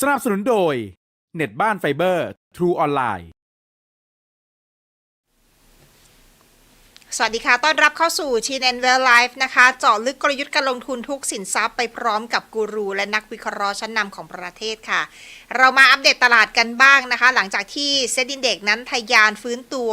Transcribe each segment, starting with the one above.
สนับสนุนโดย เน็ตบ้านไฟเบอร์ ทรูออนไลน์ วัสดีค่ะ ต้อนรับเข้าสู่ c h i n and Well Life นะคะ เจาะลึกกลยุทธ์การลงทุนทุกสินทรัพย์ไปพร้อมกับกูรู และนักวิเคราะห์ชั้นนำของประเทศค่ะ เรามาอัปเดตตลาดกันบ้างนะคะ หลังจากที่เซ็นดินเด็กนั้นทะยานฟื้นตัว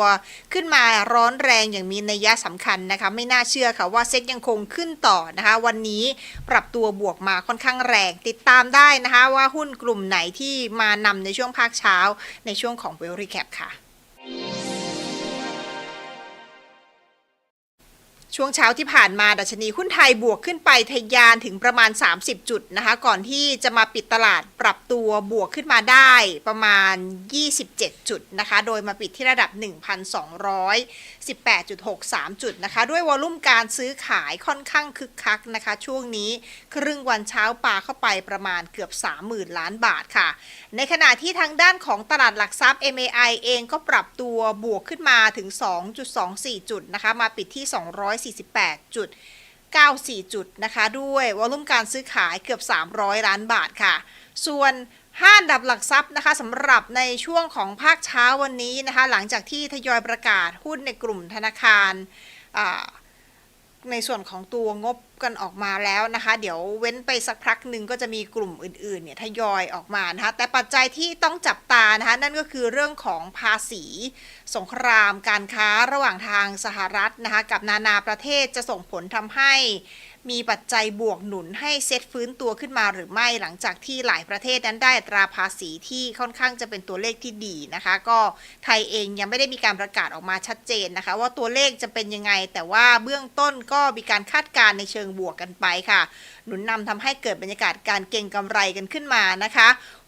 ขึ้นมาร้อนแรงอย่างมีนัยยะสำคัญนะคะ ไม่น่าเชื่อค่ะว่าเซ็ตยังคงขึ้นต่อนะคะ วันนี้ปรับตัวบวกมาค่อนข้างแรง ติดตามได้นะคะว่าหุ้นกลุ่มไหนที่มานำในช่วงภาคเช้าในช่วงของ w e l l Recap ค่ะ ช่วงเช้าที่ผ่านมาดัชนีหุ้นไทยบวกขึ้นไปทะยานถึงประมาณ 30 จุดนะคะ ก่อนที่จะมาปิดตลาดปรับตัวบวกขึ้นมาได้ประมาณ 27 จุดนะคะ โดยมาปิดที่ระดับ 1,218.63 จุดนะคะ ด้วยวอลุ่มการซื้อขายค่อนข้างคึกคักนะคะ ช่วงนี้ครึ่งวันเช้าปาเข้าไปประมาณเกือบ 30,000 ล้านบาทค่ะ ในขณะที่ทางด้านของตลาดหลักทรัพย์ MAI เองก็ปรับตัวบวกขึ้นมาถึง 2.24 จุดนะคะ มาปิดที่ 200 148.94 จุดนะคะ ด้วยวอลุ่มการซื้อขายเกือบ 300 ล้านบาทค่ะ ส่วนห้าดับหลักทรัพย์นะคะสำหรับในช่วงของภาคเช้าวันนี้นะคะ หลังจากที่ทยอยประกาศหุ้นในกลุ่มธนาคาร ในส่วนของตัวงบกันออกมาแล้วนะคะ เดี๋ยวเว้นไปสักพักหนึ่งก็จะมีกลุ่มอื่นๆเนี่ยทยอยออกมานะคะแต่ปัจจัยที่ต้องจับตานะคะนั่นก็คือเรื่องของภาษี สงครามการค้าระหว่างทางสหรัฐนะคะกับนานาประเทศจะส่งผลทำให้ มีปัจจัยบวกหนุนให้เซตฟื้นตัวขึ้นมาหรือไม่หลังจากที่หลายประเทศนั้นได้ตราภาษีที่ค่อนข้างจะเป็นตัวเลขที่ดีนะคะ ก็ไทยเองยังไม่ได้มีการประกาศออกมาชัดเจนนะคะ ว่าตัวเลขจะเป็นยังไง แต่ว่าเบื้องต้นก็มีการคาดการณ์ในเชิงบวกกันไปค่ะ หนุนนำทำให้เกิดบรรยากาศการเก็งกำไรกันขึ้นมานะคะ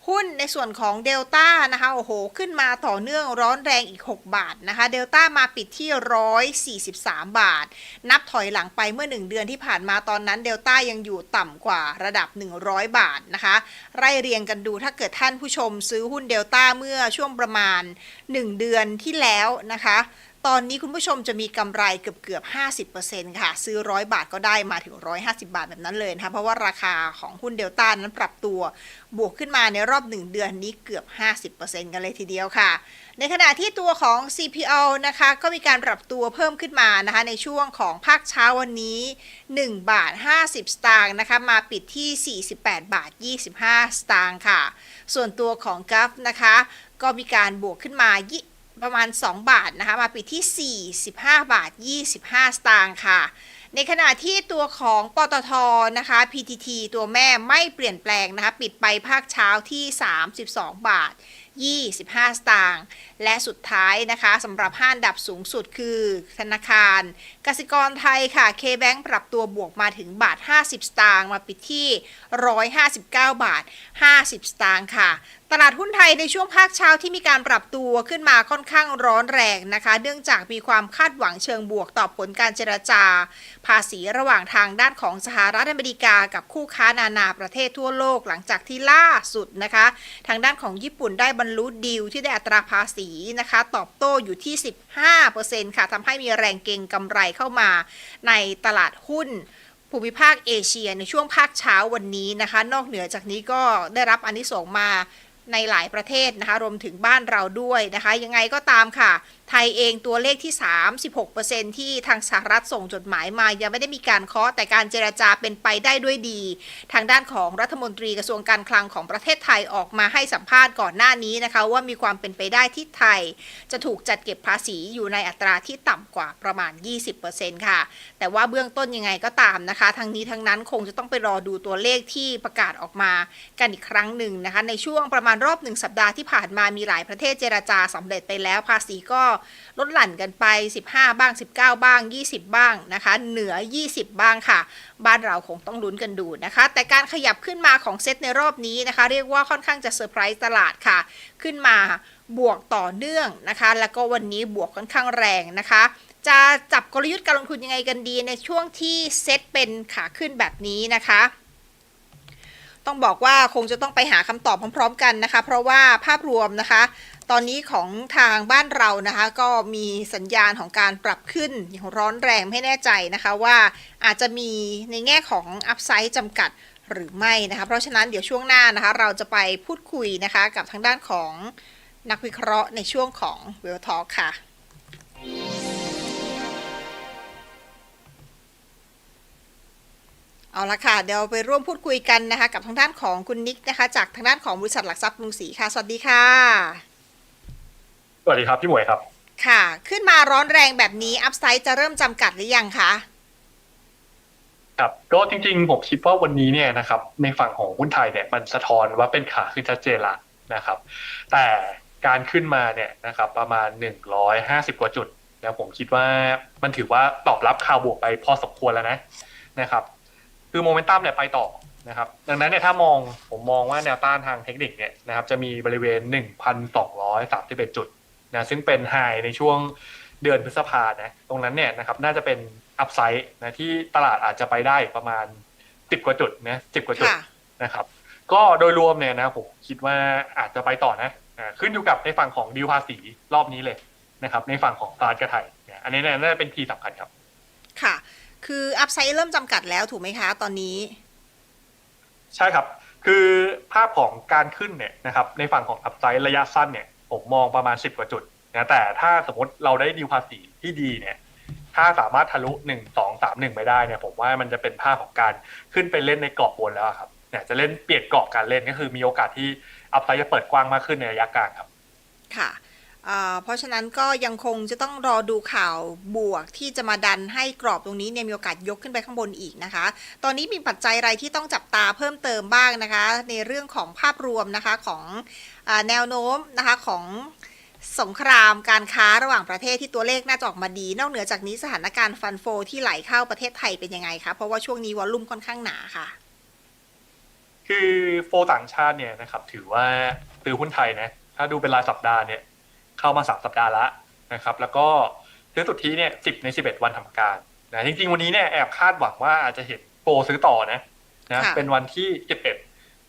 หุ้นในส่วนของเดลต้านะคะโอ้โห ขึ้นมาต่อเนื่องร้อนแรงอีก 6 บาทนะคะเดลต้ามาปิดที่ 143 บาท นับถอยหลังไปเมื่อ 1 เดือนที่ผ่านมาตอนนั้นเดลต้ายังอยู่ต่ำกว่าระดับ 100 บาทนะคะ ไล่เรียงกันดูถ้าเกิดท่านผู้ชมซื้อหุ้นเดลต้าเมื่อช่วงประมาณ 1 เดือนที่แล้วนะคะ ตอนนี้คุณผู้ชมจะมีกำไรเกือบเกือบ 50%ค่ะ ซื้อ 100 บาทก็ได้มาถึง 150 บาทแบบนั้นเลยนะคะเพราะว่าราคาของหุ้นเดลต้านั้นปรับตัวบวกขึ้นมาในรอบ 1 เดือนนี้เกือบ 50%กันเลยทีเดียวค่ะ ในขณะที่ตัวของ CPO นะคะก็มีการปรับตัวเพิ่มขึ้นมานะคะในช่วงของภาคเช้าวันนี้ 1 บาท 50 สตางค์นะคะมาปิดที่ 48 บาท 25 สตางค์ค่ะ ส่วนตัวของกัฟนะคะก็มีการบวกขึ้นมา ประมาณ 2 บาทนะคะ มาปิดที่ 45 บาท 25 สตางค์ค่ะ ในขณะที่ตัวของปตทนะคะ PTT ตัวแม่ไม่เปลี่ยนแปลงนะคะ ปิดไปภาคเช้าที่ 32 บาท 25 สตางค์ และสุดท้ายนะคะสำหรับห้านดับสูงสุดคือ ธนาคาร กสิกรไทยค่ะ K-Bank ปรับตัวบวกมาถึงบาท 50 สตางค์ มาปิดที่ 159 บาท 50 สตางค์ค่ะ ตลาดหุ้นไทยในช่วงภาคเช้าที่มีการปรับตัวขึ้นมาค่อนข้างร้อนแรงนะคะ เนื่องจากมีความคาดหวังเชิงบวกต่อผลการเจรจา ภาษีระหว่างทางด้านของสหรัฐอเมริกา กับคู่ค้านานาประเทศทั่วโลกหลังจากที่ล่าสุดนะคะ ทางด้านของญี่ปุ่นได้บรรลุดีลที่ได้อัตราภาษีนะคะ ตอบโต้อยู่ที่ 15%ค่ะทำให้มีแรงเก็งกำไรเข้ามา ในตลาดหุ้นภูมิภาคเอเชียในช่วงภาคเช้าวันนี้นะคะ นอกเหนือจากนี้ก็ได้รับอานิสงส์มา ในหลายประเทศนะคะรวมถึงบ้านเราด้วยนะคะ ยังไงก็ตามค่ะ ไทยเองตัวเลขที่ 36%ที่ทางสหรัฐส่งจดหมายมา ยังไม่ได้มีการเคาะแต่การเจรจาเป็นไปได้ด้วยดี ทางด้านของรัฐมนตรีกระทรวงการคลังของประเทศไทยออกมาให้สัมภาษณ์ก่อนหน้านี้นะคะ ว่ามีความเป็นไปได้ที่ไทย จะถูกจัดเก็บภาษีอยู่ในอัตราที่ต่ำกว่าประมาณ 20%ค่ะ แต่ว่าเบื้องต้นยังไงก็ตามนะคะ ทั้งนี้ทั้งนั้นคงจะต้องไปรอดูตัวเลขที่ประกาศออกมากันอีกครั้งหนึ่งนะคะ ในช่วงประมาณรอบหนึ่งสัปดาห์ที่ผ่านมามีหลายประเทศเจรจาสำเร็จไปแล้วภาษีก็ลดหลั่นกันไป 15 บ้าง 19 บ้าง 20 บ้างนะคะ เหนือ 20 บ้างค่ะ บ้านเราคงต้องลุ้นกันดูนะคะ แต่การขยับขึ้นมาของเซตในรอบนี้นะคะ เรียกว่าค่อนข้างจะเซอร์ไพรส์ตลาดค่ะ ขึ้นมาบวกต่อเนื่องนะคะ แล้วก็วันนี้บวกค่อนข้างแรงนะคะจะจับกลยุทธ์การลงทุนยังไงกันดีในช่วงที่เซตเป็นขาขึ้นแบบนี้นะคะ ต้องบอกว่าคงจะต้องไปหาคำตอบพร้อม ๆ กันนะคะ เพราะว่าภาพรวมนะคะ ตอนนี้ของทางบ้านเรานะคะ ก็มีสัญญาณของการปรับขึ้นอย่างร้อนแรงไม่แน่ใจนะคะว่าอาจจะมีในแง่ของอัพไซด์จำกัดหรือไม่นะคะ เพราะฉะนั้นเดี๋ยวช่วงหน้านะคะ เราจะไปพูดคุยนะคะกับทางด้านของนักวิเคราะห์ในช่วงของเวลทอ k ค่ะ เอาละค่ะ เดี๋ยวไปร่วมพูดคุยกันนะคะ กับทางด้านของคุณนิกนะคะ จากทางด้านของบริษัทหลักทรัพย์กรุงศรีค่ะ สวัสดีค่ะ วัสดีครับพี่หมวยครับ ค่ะ ขึ้นมาร้อนแรงแบบนี้อัพไซด์จะเริ่มจำกัดหรือยังคะครับก็จริงๆ ผมคิดว่าวันนี้เนี่ยนะครับ ในฝั่งของหุ้นไทยเนี่ยมันสะท้อนว่าเป็นขาขึ้นชัดเจนละนะครับ แต่การขึ้นมาเนี่ยนะครับประมาณ 150 กว่าจุดนะผมคิดว่ามันถือว่าตอบรับข่าวบวกไปพอสมควรแล้วนะนะครับ คือโมเมนตัมเนี่ยไปต่อนะครับ ดังนั้นเนี่ยถ้ามองผมมองว่าแนวต้านทางเทคนิคเนี่ยนะครับจะมีบริเวณ 1,231 จุด นะซึ่งเป็นไฮในช่วงเดือนพฤษภานะตรงนั้นเนี่ยนะครับน่าจะเป็นอัพไซด์นะที่ตลาดอาจจะไปได้ประมาณ10กว่าจุดนะ10กว่าจุดค่ะนะครับ ก็โดยรวมเนี่ยนะครับผมคิดว่าอาจจะไปต่อนะอ่าขึ้นอยู่กับในฝั่งของดีลภาษีรอบนี้เลยนะครับ ในฝั่งของตลาดกระไทยเนี่ยอันนี้เนี่ยน่าจะเป็นคีย์สำคัญครับ ค่ะ คืออัพไซด์เริ่มจำกัดแล้วถูกไหมคะ ตอนนี้ ใช่ครับ คือภาพของการขึ้นเนี่ยนะครับ ในฝั่งของอัพไซด์ระยะสั้นเนี่ย ผมมองประมาณสิบกว่าจุดนะแต่ถ้าสมมติเราได้ดีลภาษีที่ดีเนี่ย ถ้าสามารถทะลุหนึ่งสองสามหนึ่งไปได้เนี่ย ผมว่ามันจะเป็นภาพของการขึ้นไปเล่นในกรอบบนแล้วครับเนี่ยจะเล่นเปลี่ยนกรอบการเล่นก็คือมีโอกาสที่อัพไซด์จะเปิดกว้างมากขึ้นในระยะกลางครับ ค่ะ เพราะฉะนั้นก็ยังคงจะต้องรอดูข่าวบวกที่จะมาดันให้กรอบตรงนี้เนี่ยมีโอกาสยกขึ้นไปข้างบนอีกนะคะ ตอนนี้มีปัจจัยอะไรที่ต้องจับตาเพิ่มเติมบ้างนะคะ ในเรื่องของภาพรวมนะคะของอแนวโน้มนะคะของสงครามการค้าระหว่างประเทศที่ตัวเลขน่าจะออกมาดี นอกเหนือจากนี้สถานการณ์ฟันโฟที่ไหลเข้าประเทศไทยเป็นยังไงคะเพราะว่าช่วงนี้วอลลุ่มค่อนข้างหนาค่ะ คือโฟต่างชาติเนี่ยนะครับถือว่าซื้อหุ้นไทยนะถ้าดูเป็นรายสัปดาห์เนี่ย เข้ามาสามสัปดาห์ละนะครับ แล้วก็ซื้อสุทธิเนี่ยสิบในสิบเอ็ดวันทำการนะจริงๆ วันนี้เนี่ยแอบคาดหวังว่าอาจจะเห็นโฟซื้อต่อนะนะค่ะเป็นวันที่สิบเอ็ด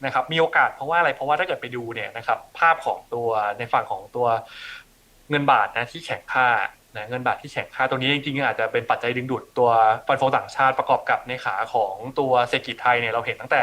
นะครับมีโอกาสเพราะว่าอะไรเพราะว่าถ้าเกิดไปดูเนี่ยนะครับภาพของตัวในฝั่งของตัวเงินบาทนะที่แข็งค่านะเงินบาทที่แข็งค่าตรงนี้จริงๆอาจจะเป็นปัจจัยดึงดูดตัวฟันโฟต่างชาติประกอบกับในขาของตัวเศรษฐกิจไทยเนี่ยเราเห็นตั้งแต่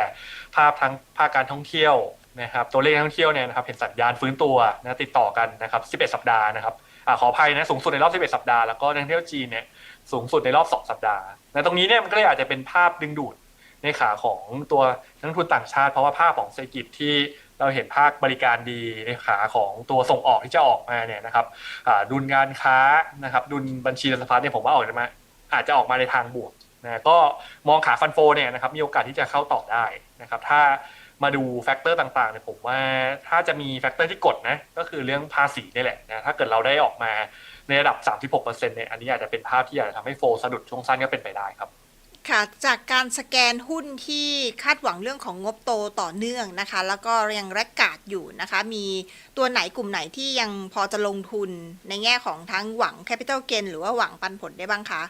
ภาพทั้งภาคการท่องเที่ยว นะครับตัวเลขท่องเที่ยวเนี่ยนะครับเห็นสัญญาณฟื้นตัวนะติดต่อกันนะครับ 11 สัปดาห์นะครับอขออภัยนะสูงสุดในรอบ 11 สัปดาห์แล้วก็นักท่องเที่ยวจีนเนี่ยสูงสุดในรอบ 2 สัปดาห์นะตรงนี้เนี่ยมันก็เลยอาจจะเป็นภาพดึงดูดในขาของตัวนักทุนต่างชาติ เพราะว่าภาพของเศรษฐกิจที่เราเห็นภาคบริการดีในขาของตัวส่งออกที่จะออกมาเนี่ยนะครับดุลการค้านะครับดุลบัญชีเงินสะพัดเนี่ยผมว่าออกมาอาจจะออกมาในทางบวกนะก็มองขาฟันโฟเนี่ยนะครับมีโอกาสที่จะเข้าต่อได้นะครับถ้า มาดูแฟกเตอร์ต่างๆเนี่ยผมว่าถ้าจะมีแฟกเตอร์ที่กดนะก็คือเรื่องภาษีนี่แหละนะถ้าเกิดเราได้ออกมาในระดับ 36%เนี่ยอันนี้อาจจะเป็นภาพที่อาจจะทำให้โฟลสะดุดช่วงสั้นก็เป็นไปได้ครับค่ะจากการสแกนหุ้นที่คาดหวังเรื่องของงบโตต่อเนื่องนะคะ แล้วก็ยังแรกกาดอยู่นะคะ มีตัวไหนกลุ่มไหนที่ยังพอจะลงทุนในแง่ของทั้งหวัง Capital Gain หรือว่าหวังปันผลได้บ้างคะ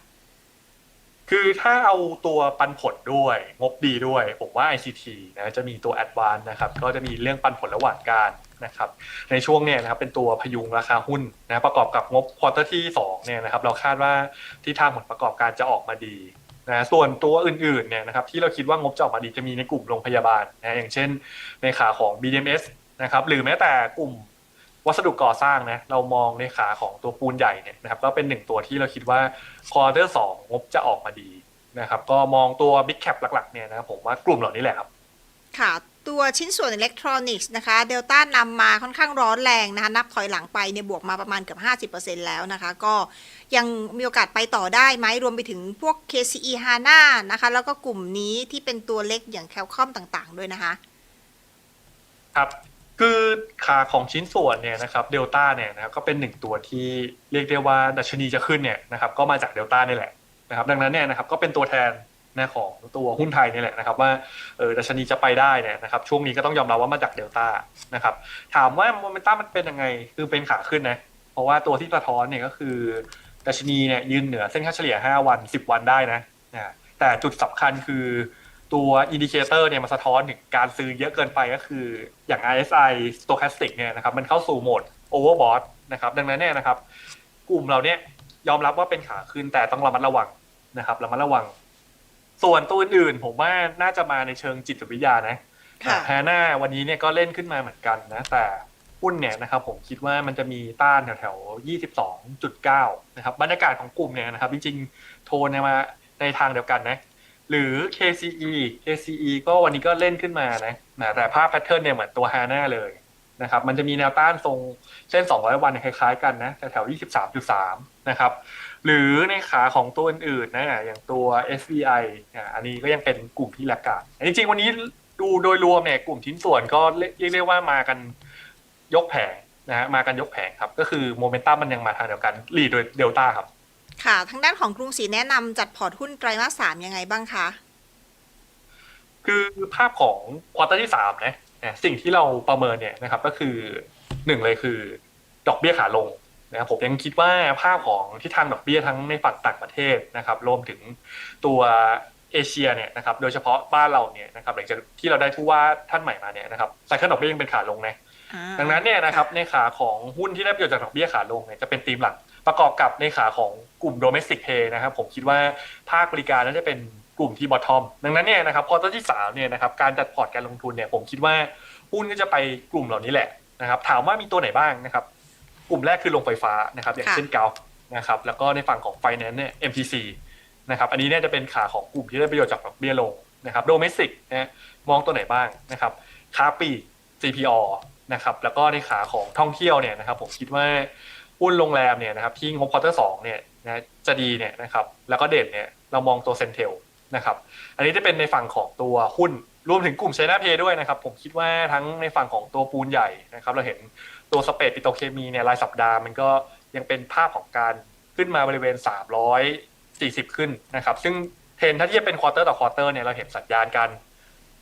คือถ้าเอาตัวปันผลด้วยงบดีด้วย ผมว่า ICT นะจะมีตัว Advance นะครับก็จะมีเรื่องปันผลระหว่างการนะครับในช่วงเนี่ยนะครับเป็นตัวพยุงราคาหุ้นนะประกอบกับงบควอเตอร์ที่2เนี่ยนะครับเราคาดว่าที่ทางผลประกอบการจะออกมาดีนะส่วนตัวอื่นๆเนี่ยนะครับที่เราคิดว่างบจะออกมาดีจะมีในกลุ่มโรงพยาบาลนะอย่างเช่นในขาของ BDMs นะครับหรือแม้แต่กลุ่ม วัสดุก่อสร้างนะเรามองในขาของตัวปูนใหญ่เนี่ยนะครับก็เป็นหนึ่งตัวที่เราคิดว่าควอเตอร์สองงบจะออกมาดีนะครับก็มองตัว Big Cap หลักๆเนี่ยนะครับผมว่ากลุ่มเหล่านี้แหละครับค่ะตัวชิ้นส่วนอิเล็กทรอนิกส์นะคะเดลต้านำมาค่อนข้างร้อนแรงนะคะนับถอยหลังไปเนี่ยบวกมาประมาณเกือบ50%แล้วนะคะ ก็ยังมีโอกาสไปต่อได้ไหมรวมไปถึงพวก KCE HANA นะคะ แล้วก็กลุ่มนี้ที่เป็นตัวเล็กอย่างแคลคอมต่างๆ ด้วยนะคะ ครับ คือขาของชิ้นส่วนเนี่ยนะครับเดลต้าเนี่ยนะครับก็เป็นหนึ่งตัวที่เรียกได้ว่าดัชนีจะขึ้นเนี่ยนะครับก็มาจากเดลต้านี่แหละนะครับดังนั้นเนี่ยนะครับก็เป็นตัวแทนนะของตัวหุ้นไทยนี่แหละนะครับว่าเออดัชนีจะไปได้เนี่ยนะครับช่วงนี้ก็ต้องยอมรับว่ามาจากเดลต้านะครับถามว่าโมเมนตัมมันเป็นยังไงคือเป็นขาขึ้นนะเพราะว่าตัวที่สะท้อนเนี่ยก็คือดัชนีเนี่ยยืนเหนือเส้นค่าเฉลี่ย 5 วัน 10 วันได้นะนะแต่จุดสำคัญคือ ตัวอินดิเคเตอร์เนี่ยมันสะท้อนถึงการซื้อเยอะเกินไปก็คืออย่าง RSI Stochastic เนี่ยนะครับมันเข้าสู่โหมด Overbought นะครับดังนั้นเนี่ยนะครับ กลุ่มเราเนี่ยยอมรับว่าเป็นขาขึ้นแต่ต้องระมัดระวังนะครับระมัดระวัง ส่วนตัวอื่นๆผมว่าน่าจะมาในเชิงจิตวิทยานะค่ะฮาน่าวันนี้เนี่ยก็เล่นขึ้นมาเหมือนกันนะแต่หุ้นเนี่ยนะครับผมคิดว่ามันจะมีต้านแถวๆ22.9 นะครับบรรยากาศของกลุ่มเนี่ยนะครับจริงๆโทนเนี่ยมาในทางเดียวกันนะ หรือ KCE KCE ก็วันนี้ก็เล่นขึ้นมานะนะแต่ภาพแพทเทิร์นเนี่ยเหมือนตัวฮาน่าเลยนะครับ มันจะมีแนวต้านทรงเส้น 200 วันคล้ายๆกันนะแถวๆ23.3 นะครับ หรือในขาของตัวอื่นๆนะอย่างตัว SBI อะอันนี้ก็ยังเป็นกลุ่มที่แลกขาดจริงๆ วันนี้ดูโดยรวมเนี่ยกลุ่มชิ้นส่วนก็เรียกได้ว่ามากันยกแผงนะฮะมากันยกแผงครับ ก็คือโมเมนตัมมันยังมาทางเดียวกันลีดโดยเดลต้าครับ ค่ะทางด้านของกรุงศรีแนะนำจัดพอร์ตหุ้นไตรมาสสามยังไงบ้างคะคือภาพของควอเตอร์ที่สามนะนะสิ่งที่เราประเมินเนี่ยนะครับก็คือหนึ่งเลยคือดอกเบี้ยขาลงนะครับผมยังคิดว่าภาพของทิศทางดอกเบี้ยทั้งในฝั่งต่างประเทศนะครับรวมถึงตัวเอเชียเนี่ยนะครับโดยเฉพาะบ้านเราเนี่ยนะครับหลังจากที่เราได้ผู้ว่าท่านใหม่มาเนี่ยนะครับไซเคิลดอกเบี้ยยังเป็นขาลงนะอ่าดังนั้นเนี่ยนะครับในขาของหุ้นที่ได้ประโยชน์จากดอกเบี้ยขาลงเนี่ยจะเป็นธีมหลัก ประกอบกับในขาของกลุ่ม domestic pay นะครับผมคิดว่าภาคบริการน่าจะเป็นกลุ่มที่ bottom ดังนั้นเนี่ยนะครับพอตอนที่สามเนี่ยนะครับการจัดพอร์ตการลงทุนเนี่ยผมคิดว่าหุ้นก็จะไปกลุ่มเหล่านี้แหละนะครับถามว่ามีตัวไหนบ้างนะครับกลุ่มแรกคือโรงไฟฟ้านะครับอย่างเช่นกาฟนะครับแล้วก็ในฝั่งของ finance เนี่ย MTC นะครับอันนี้เนี่ยจะเป็นขาของกลุ่มที่ได้ประโยชน์จากดอกเบี้ยลงนะครับ domestic นะมองตัวไหนบ้างนะครับค้าปลีก CPO นะครับแล้วก็ในขาของท่องเที่ยวเนี่ยนะครับผมคิดว่า หุ้นโรงแรมเนี่ยนะครับที่งบควอเตอร์สองเนี่ยนะจะดีเนี่ยนะครับแล้วก็เด่นเนี่ยเรามองตัวเซนเทลนะครับอันนี้จะเป็นในฝั่งของตัวหุ้นรวมถึงกลุ่มไชน่าเพย์ด้วยนะครับผมคิดว่าทั้งในฝั่งของตัวปูนใหญ่นะครับเราเห็นตัวสเปดปิโตเคมีเนี่ยรายสัปดาห์มันก็ยังเป็นภาพของการขึ้นมาบริเวณ 340 ขึ้นนะครับซึ่งเทรนถ้าเทียบเป็นควอเตอร์ต่อควอเตอร์เนี่ยเราเห็นสัญญาณการ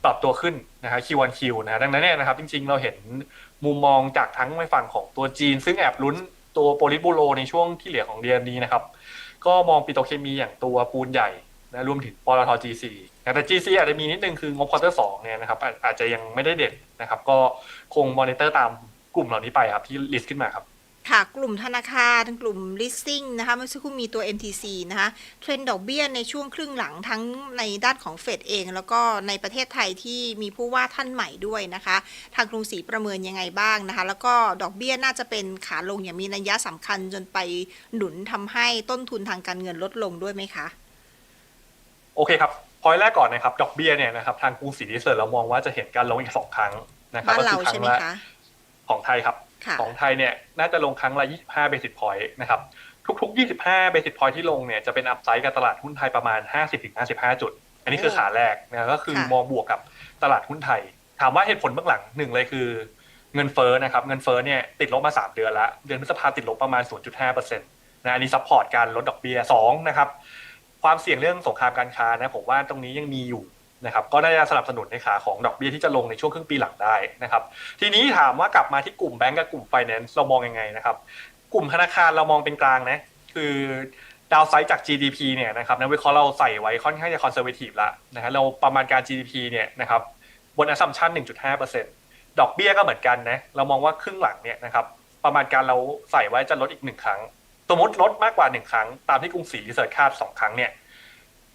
ปรับตัวขึ้นนะครับ Q1Q นะฮะดังนั้นเนี่ยนะครับจริงๆเราเห็นมุมมองจากทั้งในฝั่งของตัวจีน ซึ่งแอบลุ้น ตัวโปลิบูโรในช่วงที่เหลือของเดือนนี้นะครับ ก็มองปิโตเคมีอย่างตัวปูนใหญ่นะรวมถึงปตท GC นะแต่ GC อาจจะมีนิดนึงคืองบควอเตอร์สองเนี่ยนะครับอาอาจจะยังไม่ได้เด่นนะครับ ก็คงมอนิเตอร์ตามกลุ่มเหล่านี้ไปครับที่ลิสต์ขึ้นมาครับ ค่ะกลุ่มธนาคารกลุ่ม leasing นะคะเมื่อสักครู่มีตัว MTC นะคะเทรนด์ดอกเบี้ยในช่วงครึ่งหลังทั้งในด้านของเฟดเอง แล้วก็ในประเทศไทยที่มีผู้ว่าท่านใหม่ด้วยนะคะ ทางกรุงศรีประเมินยังไงบ้างนะคะ แล้วก็ดอกเบี้ยน่าจะเป็นขาลงอย่างมีนัยยะสำคัญจนไปหนุนทำให้ต้นทุนทางการเงินลดลงด้วยไหมคะ โอเคครับพอยแรกก่อนนะครับดอกเบี้ยเนี่ยนะครับทางกรุงศรีดิเซอร์เรามองว่าจะเห็นการลงอีกสองครั้งนะครับบ้านเราก็คือคใช่รั้งไหมละคะของไทยครับค่ะ ของไทยเนี่ยน่าจะลงครั้งละ 25 basis point นะครับทุกๆ 25 basis point ที่ลงเนี่ยจะเป็นอัพไซด์กับตลาดหุ้นไทยประมาณ 50-55 จุด อันนี้คือขาแรกนะก็คือค่ะมองบวกกับตลาดหุ้นไทย ถามว่าเหตุผลเบื้องหลังหนึ่งเลยคือเงินเฟ้อนะครับเงินเฟ้อเนี่ยติดลบมา 3 เดือนแล้วเดือนพฤษภาติดลบประมาณ 0.5%นะอันนี้ซัพพอร์ตการลดดอกเบี้ย2นะครับความเสี่ยงเรื่องสงครามการค้านะผมว่าตรงนี้ยังมีอยู่ นะครับก็น่าจะสนับสนุนในขาของดอกเบี้ยที่จะลงในช่วงครึ่งปีหลังได้นะครับทีนี้ถามว่ากลับมาที่กลุ่มแบงก์กับกลุ่มไฟแนนซ์เรามองยังไงนะครับกลุ่มธนาคารเรามองเป็นกลางนะคือดาวไซด์จาก GDP เนี่ยนะครับนักวิเคราะห์เราใส่ไว้ค่อนข้างจะคอนเซอร์เวทีฟละนะฮะเราประมาณการ GDP เนี่ยนะครับบน assumption 1.5%ดอกเบี้ยก็เหมือนกันนะเรามองว่าครึ่งหลังเนี่ยนะครับประมาณการเราใส่ไว้จะลดอีกหนึ่งครั้ง สมมติลดมากกว่าหนึ่งครั้ง ตามที่กรุงศรีเสิร์ชคาดสองครั้งเนี่ย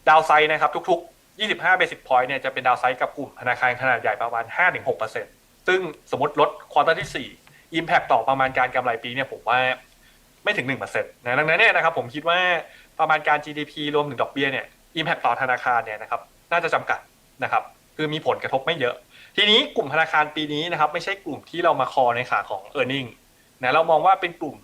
ดาวไซด์นะครับทุกๆ 25 basic point เนี่ยจะเป็นดาวไซด์กับกลุ่มธนาคารขนาดใหญ่ประมาณ 5-6%ซึ่งสมมติลดควอเตอร์ที่ 4 Impact ต่อประมาณการกำไรปีเนี่ยผมว่าไม่ถึง 1%นะดังนั้นเนี่ยนะครับผมคิดว่าประมาณการ GDP รวมถึงดอกเบี้ยเนี่ย Impact ต่อธนาคารเนี่ยนะครับน่าจะจำกัดนะครับคือมีผลกระทบไม่เยอะ ทีนี้กลุ่มธนาคารปีนี้นะครับไม่ใช่กลุ่มที่เรามาคอในขาของ e a r n i n g นะเรามองว่าเป็นกลุ่ม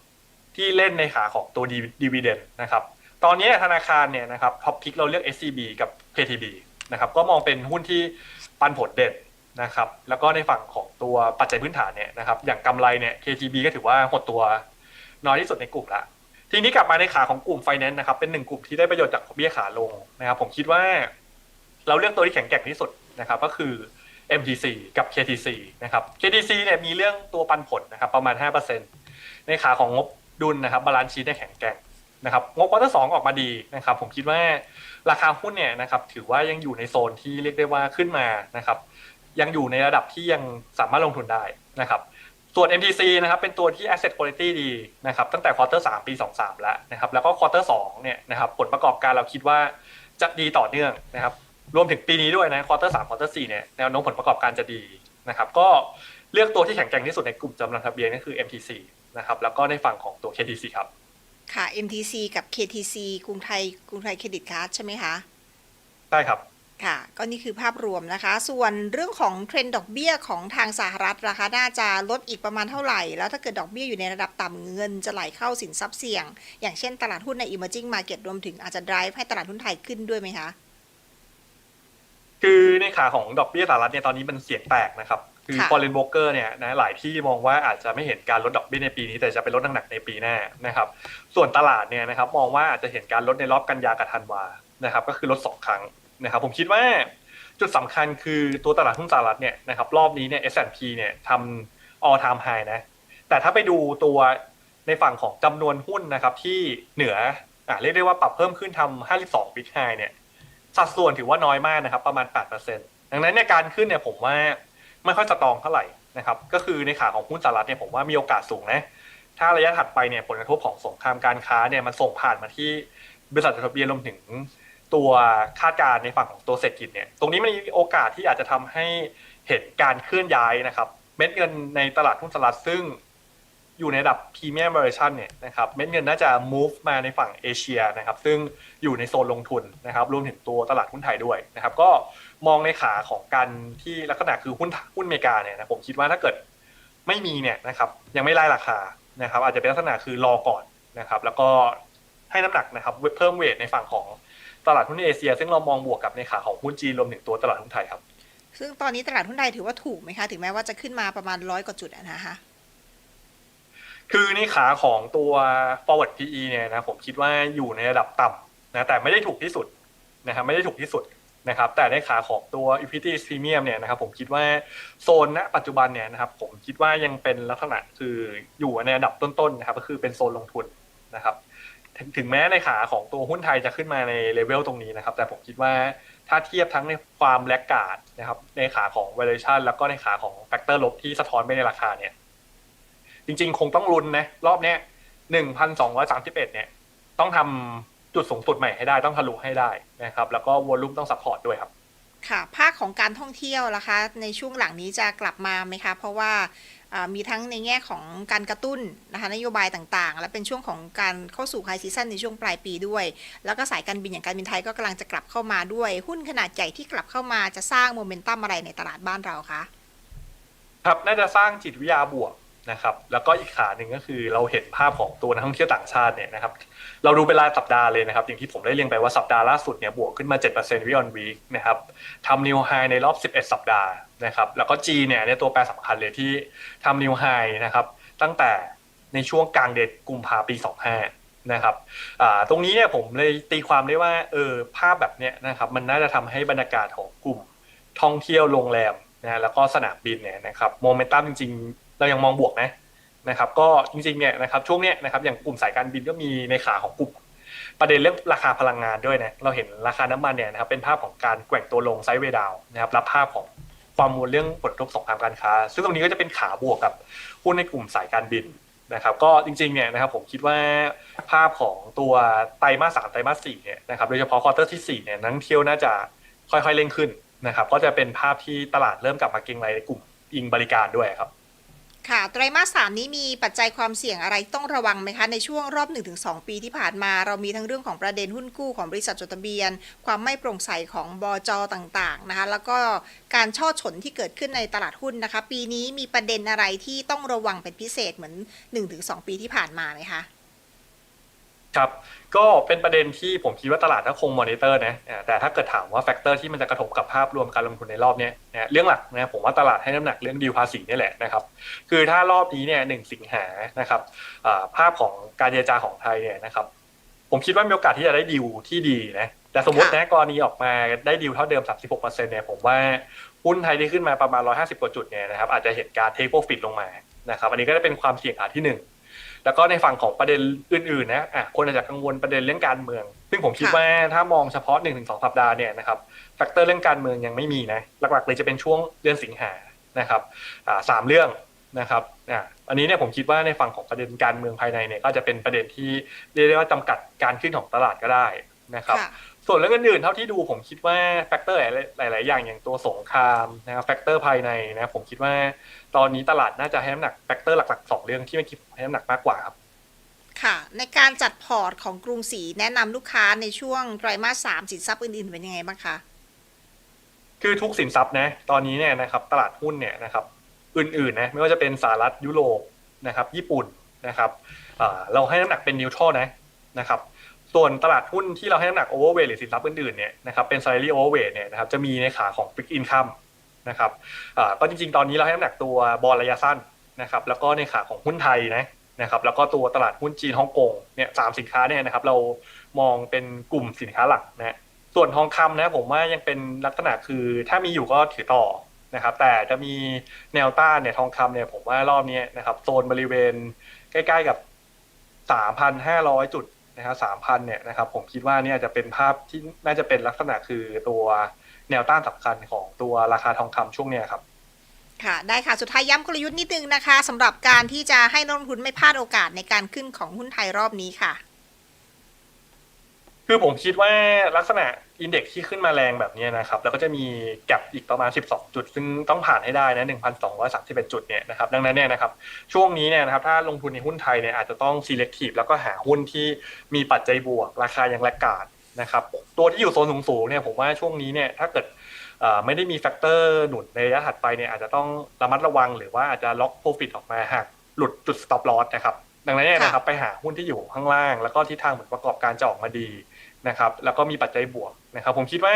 ที่เล่นในขาของตัวดีเวเดนนะครับตอนนี้ธนาคารเนี่ยนะครับท็อปพิกเราเลือก SCB กับ KTB นะครับก็มองเป็นหุ้นที่ปันผลเด่นนะครับแล้วก็ในฝั่งของตัวปัจจัยพื้นฐานเนี่ยนะครับอย่างกำไรเนี่ย KTB ก็ถือว่าหดตัวน้อยที่สุดในกลุ่มละทีนี้กลับมาในขาของกลุ่มไฟแนนซ์นะครับเป็นหนึ่งกลุ่มที่ได้ประโยชน์จากเบี้ยขาลงนะครับผมคิดว่า เราเลือกตัวที่แข็งแกร่งที่สุดนะครับก็คือ MTC กับ KTC นะครับ KTC เนี่ยมีเรื่องตัวปันผลนะครับประมาณ 5%ในขาของงบดุลนะครับบาลานซ์ชีได้แข็งแกร่ง นะครับงบควอเตอร์สองออกมาดีนะครับผมคิดว่าราคาหุ้นเนี่ยนะครับถือว่ายังอยู่ในโซนที่เรียกได้ว่าขึ้นมานะครับยังอยู่ในระดับที่ยังสามารถลงทุนได้นะครับส่วน MTC นะครับเป็นตัวที่ asset quality ดีนะครับตั้งแต่ควอเตอร์สปี 23 แล้วนะครับแล้วก็ควอเตอร์สเนี่ยนะครับผลประกอบการเราคิดว่าจะดีต่อเนื่องนะครับรวมถึงปีนี้ด้วยนะควอเตอร์สามควอเตอร์สี่เนี่ยแนวโน้มผลประกอบการจะดีนะครับก็เลือกตัวที่แข็งแกร่งที่สุดในกลุ่มจำนำทะเบียนก็คือ MTC นะครับแล้วก็ในฝั่งของตัว KTC ครับ ค่ะ MTC กับ KTC กรุงไทยกรุงไทยเครดิตการ์ดใช่ไหมคะ ใช่ครับ ค่ะ ก็นี่คือภาพรวมนะคะ ส่วนเรื่องของเทรนด์ดอกเบี้ยของทางสหรัฐราคาน่าจะลดอีกประมาณเท่าไหร่ แล้วถ้าเกิดดอกเบี้ยอยู่ในระดับต่ำเงินจะไหลเข้าสินทรัพย์เสี่ยง อย่างเช่นตลาดหุ้นใน emerging market รวมถึงอาจจะ drive ให้ตลาดหุ้นไทยขึ้นด้วยไหมคะ คือในขาของดอกเบี้ยสหรัฐเนี่ยตอนนี้มันเสียงแตกนะครับ คือค่ะฟอร์เรนโบเกอร์เนี่ยนะหลายที่มองว่าอาจจะไม่เห็นการลดดอกเบี้ยในปีนี้ แต่จะเป็นลดหนักๆในปีหน้านะครับ ส่วนตลาดเนี่ยนะครับมองว่าอาจจะเห็นการลดในรอบกันยากับธันวานะครับ ก็คือลดสองครั้งนะครับ ผมคิดว่าจุดสำคัญคือตัวตลาดหุ้นสหรัฐเนี่ยนะครับรอบนี้เนี่ย S&P เนี่ยทำ all time high นะ แต่ถ้าไปดูตัวในฝั่งของจำนวนหุ้นนะครับ ที่เหนืออะเรียกได้ว่าปรับเพิ่มขึ้นทำ52 big high เนี่ยสัดส่วนถือว่าน้อยมากนะครับ ประมาณ 8%ดังนั้นเนี่ยการขึ้นเนี่ยผมว่า ไม่ค่อยสตรองเท่าไหร่นะครับก็คือในขาของหุ้นสหรัฐเนี่ยผมว่ามีโอกาสสูงนะถ้าระยะถัดไปเนี่ยผลกระทบของสงครามการค้าเนี่ยมันส่งผ่านมาที่บริษัทจดทะเบียนรวมถึงตัวคาดการณ์ในฝั่งของตัวเศรษฐกิจเนี่ยตรงนี้มันมีโอกาสที่อาจจะทำให้เห็นการเคลื่อนย้ายนะครับ เม็ดเงินในตลาดหุ้นสหรัฐซึ่ง อยู่ในระดับ premium version เนี่ยนะครับเม็ดเงินน่าจะ move มาในฝั่งเอเชียนะครับซึ่งอยู่ในโซนลงทุนนะครับรวมถึงตัวตลาดหุ้นไทยด้วยนะครับก็มองในขาของการที่ลักษณะคือหุ้นหุ้นอเมริกาเนี่ยนะผมคิดว่าถ้าเกิดไม่มีเนี่ยนะครับยังไม่ไล่ราคานะครับอาจจะเป็นลักษณะคือรอก่อนนะครับแล้วก็ให้น้ำหนักนะครับเพิ่มเวทในฝั่งของตลาดหุ้นเอเชีย ซึ่งเรามองบวกกับในขาของหุ้นจีนรวมถึงตัวตลาดหุ้นไทยครับซึ่งตอนนี้ตลาดหุ้นไทยถือว่าถูกไหมคะ ถึงแม้ว่าจะขึ้นมาประมาณร้อยกว่าจุดนะคะ คือในขาของตัว forward PE เนี่ยนะผมคิดว่าอยู่ในระดับต่ำนะแต่ไม่ได้ถูกที่สุดนะครับไม่ได้ถูกที่สุดนะครับแต่ในขาของตัว equity premium เนี่ยนะครับผมคิดว่าโซนณปัจจุบันเนี่ยนะครับผมคิดว่ายังเป็นลักษณะคืออยู่ในระดับต้นๆนะครับก็คือเป็นโซนลงทุนนะครับถึงถึงแม้ในขาของตัวหุ้นไทยจะขึ้นมาในเลเวลตรงนี้นะครับแต่ผมคิดว่าถ้าเทียบทั้งในความแลกกาดนะครับในขาของ valuation แล้วก็ในขาของ factor ลบที่สะท้อนไปในราคาเนี่ย จริง ๆ คงต้องลุ้นนะรอบเนี้ยหนึ่งพันสองร้อยสามสิบเอ็ดเนี่ย ต้องทำจุดสูงสุดใหม่ให้ได้ต้องทะลุให้ได้นะครับ แล้วก็วอลลุ่มต้องซัพพอร์ตด้วยครับ ค่ะ ภาคของการท่องเที่ยวล่ะคะ ในช่วงหลังนี้จะกลับมาไหมคะ เพราะว่าอ่ามีทั้งในแง่ของการกระตุ้นนะคะนโยบายต่างๆ และเป็นช่วงของการเข้าสู่ไฮซีซันในช่วงปลายปีด้วย แล้วก็สายการบินอย่างการบินไทยก็กำลังจะกลับเข้ามาด้วย หุ้นขนาดใหญ่ที่กลับเข้ามาจะสร้างโมเมนตัมอะไรในตลาดบ้านเราคะครับน่าจะสร้างจิตวิทยาบวก นะครับแล้วก็อีกขาหนึ่งก็คือเราเห็นภาพของตัวนักท่องเที่ยวต่างชาติเนี่ยนะครับเราดูเป็นรายสัปดาห์เลยนะครับ อย่างที่ผมได้เรียงไปว่าสัปดาห์ล่าสุดเนี่ยบวกขึ้นมา7% week on week นะครับทำนิวไฮในรอบ 11 สัปดาห์นะครับแล้วก็ G เนี่ยในยตัวแปรสำคัญเลยที่ทำนิวไฮนะครับตั้งแต่ในช่วงกลางเดือนกุมภาปี 25นะครับตรงนี้เนี่ยผมเลยตีความได้ว่าเออภาพแบบเนี้ยนะครับมันน่าจะทำให้บรรยากาศของกลุ่มท่องเที่ยวโรงแรมนะแล้วก็สนามบินเนี่ยนะครับโมเมนตัมจริง เรายังมองบวกนะนะครับ ก็จริงๆเนี่ยนะครับช่วงเนี้ยนะครับอย่างกลุ่มสายการบินก็มีในขาของกลุ่มประเด็นเรื่องราคาพลังงานด้วยนะเราเห็นราคาน้ำมันเนี่ยนะครับเป็นภาพของการแกว่งตัวลงไซด์เวดาวนะครับรับภาพของความมูลเรื่องผลกระทบสงครามการค้า ซึ่งตรงนี้ก็จะเป็นขาบวกกับหุ้นในกลุ่มสายการบินนะครับ ก็จริงๆเนี่ยนะครับผมคิดว่าภาพของตัวไตรมาสสามไตรมาสสี่เนี่ยนะครับโดยเฉพาะควอเตอร์ที่สี่เนี่ยนักเที่ยวน่าจะค่อยๆเร่งขึ้นนะครับ ก็จะเป็นภาพที่ตลาดเริ่มกลับมาเก็งไรในกลุ่มอิงบริการด้วยครับ ค่ะไตรมาสสามนี้มีปัจจัยความเสี่ยงอะไรต้องระวังไหมคะ ในช่วงรอบ 1-2 ปีที่ผ่านมา เรามีทั้งเรื่องของประเด็นหุ้นกู้ของบริษัทจดทะเบียน ความไม่โปร่งใสของบจต่างๆนะคะแล้วก็การช่อฉนที่เกิดขึ้นในตลาดหุ้นนะคะ ปีนี้มีประเด็นอะไรที่ต้องระวังเป็นพิเศษเหมือน 1-2 ปีที่ผ่านมาไหมคะ ครับก็เป็นประเด็นที่ผมคิดว่าตลาดก็คงมอนิเตอร์นะอ่าแต่ถ้าเกิดถามว่าแฟกเตอร์ที่มันจะกระทบกับภาพรวมการลงทุนในรอบเนี้ยนะเรื่องหลักนะผมว่าตลาดให้น้ำหนักเรื่องดีลภาษีนี่แหละนะครับคือถ้ารอบนี้เนี่ยหนึ่งสิงหานะครับอ่าภาพของการเจรจาของไทยเนี่ยนะครับผมคิดว่ามีโอกาสที่จะได้ดีลที่ดีนะแต่สมมตินะกรณีออกมาได้ดีลเท่าเดิม 36%เนี่ยผมว่าหุ้นไทยที่ขึ้นมาประมาณ 150 กว่าจุดเนี่ยนะครับอาจจะเห็นการเทคโปรฟิตลงมานะครับอันนี้ก็จะเป็นความเสี่ยงขาที่หนึ่ง แล้วก็ในฝั่งของประเด็นอื่นๆนะอะคนอาจจะกังวลประเด็นเรื่องการเมือง ซึ่งผมคิดค่ะว่าถ้ามองเฉพาะ1-2สัปดาห์เนี่ยนะครับแฟกเตอร์เรื่องการเมืองยังไม่มีนะหลักๆเลยจะเป็นช่วงเดือนสิงหานะครับอ่าสามเรื่องนะครับอะอันนี้เนี่ยผมคิดว่าในฝั่งของประเด็นการเมืองภายในเนี่ยก็จะเป็นประเด็นที่เรียกได้ว่าจำกัดการขึ้นของตลาดก็ได้นะครับค่ะ ส่วนเรื่องอื่นๆเท่าที่ดูผมคิดว่าแฟกเตอร์หลาย ๆ อย่างอย่างตัวสงครามนะครับแฟกเตอร์ภายในนะผมคิดว่าตอนนี้ตลาดน่าจะให้น้ำหนักแฟกเตอร์หลักๆสองเรื่องที่ไม่คิดให้น้ำหนักมากกว่าครับค่ะ ในการจัดพอร์ตของกรุงศรีแนะนำลูกค้าในช่วงไตรมาสสามสินทรัพย์อื่น ๆ เป็นยังไงบ้างคะคือทุกสินทรัพย์นะตอนนี้เนี่ยนะครับตลาดหุ้นเนี่ยนะครับอื่น ๆ นะไม่ว่าจะเป็นสหรัฐยุโรปนะครับญี่ปุ่นนะครับอ่าเราให้น้ำหนักเป็นนิวทรัลนะนะครับ ส่วนตลาดหุ้นที่เราให้น้ำหนักโอเวอร์เวทหรือสินทรัพย์อื่นๆเนี่ยนะครับเป็น slightly overweight เนี่ยนะครับจะมีในขาของ fixed income นะครับก็จริงๆ ตอนนี้เราให้น้ำหนักตัวบอลระยะสั้นนะครับแล้วก็ในขาของหุ้นไทยนะนะครับแล้วก็ตัวตลาดหุ้นจีนฮ่องกงเนี่ยสามสินค้าเนี่ยนะครับเรามองเป็นกลุ่มสินค้าหลักนะส่วนทองคำนะผมว่ายังเป็นลักษณะคือถ้ามีอยู่ก็ถือต่อนะครับแต่จะมีแนวต้านเนี่ยทองคำเนี่ยผมว่ารอบนี้นะครับโซนบริเวณใกล้ ๆกับ 3,500 จุด นะครับสามพันเนี่ยนะครับผมคิดว่าเนี่ยจะเป็นภาพที่น่าจะเป็นลักษณะคือตัวแนวต้านสำคัญของตัวราคาทองคำช่วงเนี้ยครับ ค่ะ ได้ค่ะ สุดท้ายย้ำกลยุทธ์นิดนึงนะคะสำหรับการที่จะให้นักลงทุนไม่พลาดโอกาสในการขึ้นของหุ้นไทยรอบนี้ค่ะ คือผมคิดว่าลักษณะอินเด็กซ์ที่ขึ้นมาแรงแบบนี้นะครับ แล้วก็จะมีแกลบอีกประมาณ 12 จุด ซึ่งต้องผ่านให้ได้นะ1,231 จุดเนี่ยนะครับ ดังนั้นเนี่ยนะครับ ช่วงนี้เนี่ยนะครับ ถ้าลงทุนในหุ้นไทยเนี่ยอาจจะต้อง selective แล้วก็หาหุ้นที่มีปัจจัยบวก ราคายังแลกกาดนะครับ ตัวที่อยู่โซนสูงๆเนี่ยผมว่าช่วงนี้เนี่ยถ้าเกิดไม่ได้มีแฟกเตอร์หนุนในระยะถัดไปเนี่ยอาจจะต้องระมัดระวังหรือว่าอาจจะล็อกโปรฟิตออกมาหากหลุดจุด stop loss นะครับดังนั้นเนี่ยนะครับไปหาหุ้นที่อยู่ข้างล่าง แล้วก็ทิศทางผลประกอบการจะออกมาดี นะครับแล้วก็มีปัจจัยบวกนะครับ ผมคิดว่า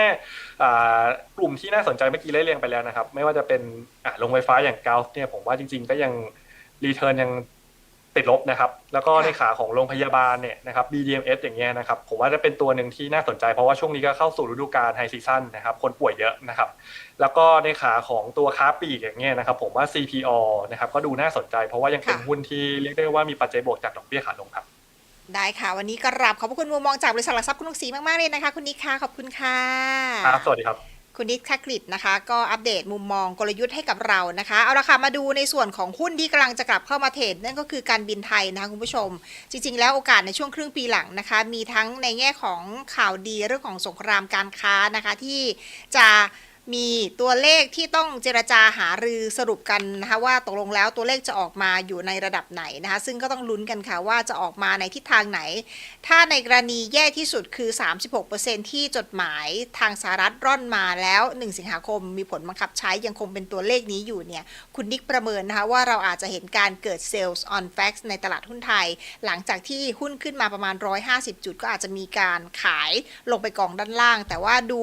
อ่ากลุ่มที่น่าสนใจเมื่อกี้ไล่เรียงไปแล้วนะครับ ไม่ว่าจะเป็นอ่าโรงไฟฟ้าอย่างกาฟเนี่ยผมว่าจริง ๆ ก็ยังรีเทิร์นยังติดลบนะครับ แล้วก็ค่ะในขาของโรงพยาบาลเนี่ยนะครับ BDMs อย่างเงี้ยนะครับ ผมว่าจะเป็นตัวหนึ่งที่น่าสนใจ เพราะว่าช่วงนี้ก็เข้าสู่ฤดูกาลไฮซีซั่นนะครับ คนป่วยเยอะนะครับ แล้วก็ในขาของตัวค้าปลีกอย่างเงี้ยนะครับ ผมว่า CPO นะครับก็ดูน่าสนใจ เพราะว่ายังเป็นค่ะหุ้นที่เรียกได้ว่ามีปัจจัยบวกจากดอกเบี้ยขาลงครับ ได้ค่ะ วันนี้กราบขอบพระคุณมุมมองจากบริษัทหลักทรัพย์คุณลุงศรีมาก ๆ เลยนะคะ คุณนิกค่ะขอบคุณค่ะครับสวัสดีครับ คุณนิดคกฤษนะคะ ก็อัปเดตมุมมองกลยุทธ์ให้กับเรานะคะ เอาละค่ะมาดูในส่วนของหุ้นที่กำลังจะกลับเข้ามาเทรดนั่นก็คือการบินไทยนะคะคุณผู้ชม จริง ๆ แล้วโอกาสในช่วงครึ่งปีหลังนะคะ มีทั้งในแง่ของข่าวดีเรื่องของสงครามการค้านะคะที่จะ มีตัวเลขที่ต้องเจรจาหารือสรุปกันนะคะว่าตกลงแล้วตัวเลขจะออกมาอยู่ในระดับไหนนะคะซึ่งก็ต้องลุ้นกันค่ะว่าจะออกมาในทิศทางไหน ถ้าในกรณีแย่ที่สุดคือ 36%ที่จดหมายทางสหรัฐร่อนมาแล้ว 1 สิงหาคมมีผลบังคับใช้ยังคงเป็นตัวเลขนี้อยู่เนี่ยคุณนิกประเมินนะคะว่าเราอาจจะเห็นการเกิด sales on facts ในตลาดหุ้นไทย หลังจากที่หุ้นขึ้นมาประมาณ 150 จุด ก็อาจจะมีการขายลงไปกองด้านล่าง แต่ว่าดู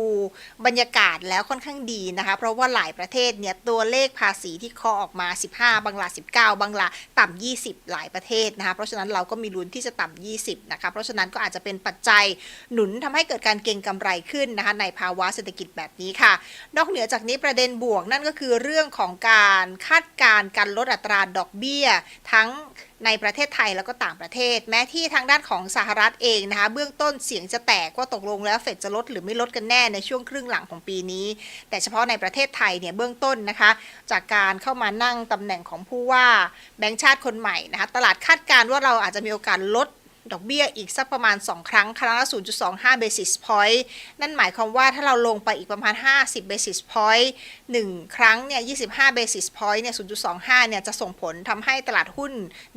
บรรยากาศแล้วค่อนข้างดีนะคะ เพราะว่าหลายประเทศเนี่ยตัวเลขภาษีที่คาะออกมา 15 บางลา19 บางลาต่ำ20 หลายประเทศนะคะ เพราะฉะนั้นเราก็มีลุ้นที่จะต่ำ20 นะคะ เพราะฉะนั้นก็อาจจะเป็นปัจจัยหนุนทำให้เกิดการเก็งกำไรขึ้นนะคะในภาวะเศรษฐกิจแบบนี้ค่ะ นอกเหนือจากนี้ประเด็นบวกนั่นก็คือเรื่องของการคาดการณ์การลดอัตราดอกเบี้ย ทั้งในประเทศไทยแล้วก็ต่างประเทศ แม้ที่ทางด้านของสหรัฐเองนะคะเบื้องต้นเสียงจะแตกว่าตกลงแล้วเฟดจะลดหรือไม่ลดกันแน่ในช่วงครึ่งหลังของปีนี้ แต่เฉพาะในประเทศไทยเนี่ยเบื้องต้นนะคะ จากการเข้ามานั่งตำแหน่งของผู้ว่าแบงค์ชาติคนใหม่นะคะตลาดคาดการณ์ว่าเราอาจจะมีโอกาสลด ดอกเบี้ยอีกสักประมาณ 2 ครั้ง ครั้งละ 0.25 basis point นั่นหมายความว่าถ้าเราลงไปอีกประมาณ 50 basis point 1ครั้งเนี่ย 25 basis point เนี่ย 0.25 เนี่ย จะส่งผลทำให้ตลาดหุ้น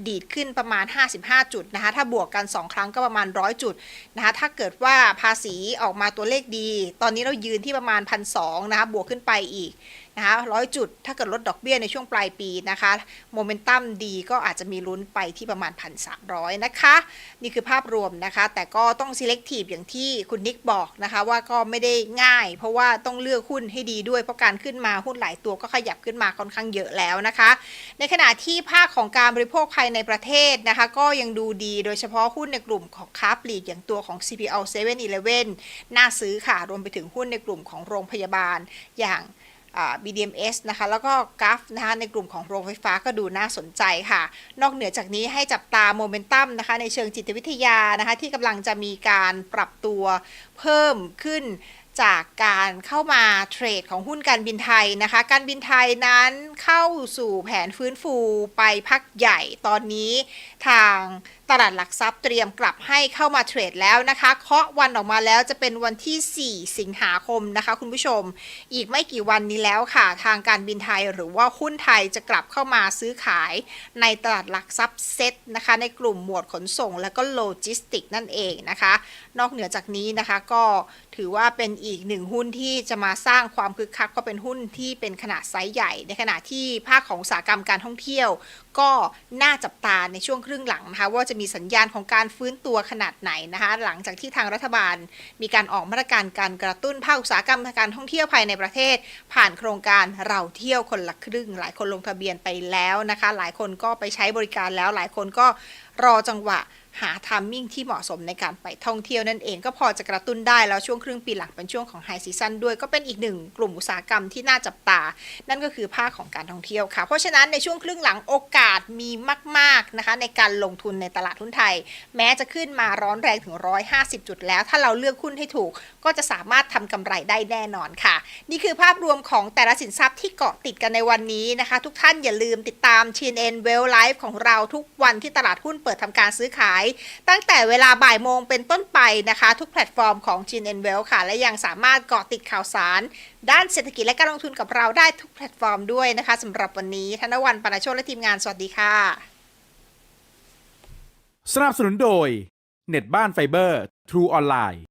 ดีดขึ้นประมาณ 55 จุดนะคะ ถ้าบวกกัน 2 ครั้งก็ประมาณ 100 จุดนะคะ ถ้าเกิดว่าภาษีออกมาตัวเลขดี ตอนนี้เรายืนที่ประมาณ 1,200นะคะ บวกขึ้นไปอีก นะคะร้อยจุดถ้าเกิดลดดอกเบี้ยในช่วงปลายปีนะคะโมเมนตัมดีก็อาจจะมีลุ้นไปที่ประมาณ 1,300 นะคะ นี่คือภาพรวมนะคะ แต่ก็ต้อง selective อย่างที่คุณนิกบอกนะคะว่าก็ไม่ได้ง่าย เพราะว่าต้องเลือกหุ้นให้ดีด้วยเพราะการขึ้นมาหุ้นหลายตัวก็ขยับขึ้นมาค่อนข้างเยอะแล้วนะคะ ในขณะที่ภาคของการบริโภคภายในประเทศนะคะ ก็ยังดูดีโดยเฉพาะหุ้นในกลุ่มของค้าปลีกอย่างตัวของ CPO 7-Eleven น่าซื้อค่ะรวมไปถึงหุ้นในกลุ่มของโรงพยาบาลอย่าง BDMs นะคะ แล้วก็กราฟนะคะในกลุ่มของโรงไฟฟ้าก็ดูน่าสนใจค่ะ นอกเหนือจากนี้ให้จับตาโมเมนตัมนะคะ ในเชิงจิตวิทยานะคะ ที่กำลังจะมีการปรับตัวเพิ่มขึ้นจากการเข้ามาเทรดของหุ้นการบินไทยนะคะ การบินไทยนั้นเข้าสู่แผนฟื้นฟูไปพักใหญ่ตอนนี้ทาง ตลาดหลักทรัพย์เตรียมกลับให้เข้ามาเทรดแล้วนะคะเคาะวันออกมาแล้วจะเป็นวันที่ 4 สิงหาคมนะคะ คุณผู้ชม อีกไม่กี่วันนี้แล้วค่ะ ทางการบินไทยหรือว่าหุ้นไทยจะกลับเข้ามาซื้อขายในตลาดหลักทรัพย์เซ็ตนะคะ ในกลุ่มหมวดขนส่ง และก็โลจิสติกนั่นเองนะคะนอกเหนือจากนี้นะคะ ก็ถือว่าเป็นอีกหนึ่งหุ้นที่จะมาสร้างความคึกคักก็เป็นหุ้นที่เป็นขนาดไซส์ใหญ่ ในขณะที่ภาคของอุตสาหกรรมการท่องเที่ยว ก็น่าจับตาในช่วงครึ่งหลังนะคะว่าจะมีสัญญาณของการฟื้นตัวขนาดไหนนะคะหลังจากที่ทางรัฐบาล มีการออกมาตรการการกระตุ้นภาคอุตสาหกรรมการท่องเที่ยวภายในประเทศ ผ่านโครงการเราเที่ยวคนละครึ่ง หลายคนลงทะเบียนไปแล้วนะคะ หลายคนก็ไปใช้บริการแล้วหลายคนก็รอจังหวะ หาทามมิ่งที่เหมาะสมในการไปท่องเที่ยวนั่นเองก็พอจะกระตุ้นได้แล้วช่วงครึ่งปีหลังเป็นช่วงของไฮซีซันด้วยก็เป็นอีกหนึ่งกลุ่มอุตสาหกรรมที่น่าจับตา นั่นก็คือภาคของการท่องเที่ยวค่ะ เพราะฉะนั้นในช่วงครึ่งหลังโอกาสมีมาก ๆ นะคะ ในการลงทุนในตลาดหุ้นไทย แม้จะขึ้นมาร้อนแรงถึง 150 จุดแล้ว ถ้าเราเลือกหุ้นให้ถูก ก็จะสามารถทำกำไรได้แน่นอนค่ะ นี่คือภาพรวมของแต่ละสินทรัพย์ที่เกาะติดกันในวันนี้นะคะ ทุกท่านอย่าลืมติดตาม TNN Well Live ของเราทุกวันที่ตลาดหุ้นเปิดทำการซื้อขายตั้งแต่เวลาบ่ายโมงเป็นต้นไปนะคะ ทุกแพลตฟอร์มของ GNN Well ค่ะ และยังสามารถเกาะติดข่าวสาร ด้านเศรษฐกิจและการลงทุนกับเราได้ทุกแพลตฟอร์มด้วยนะคะสำหรับวันนี้ธนวันปนโชตและทีมงานสวัสดีค่ะ สนับสนุนโดย เน็ตบ้านไฟเบอร์ ทรูออนไลน์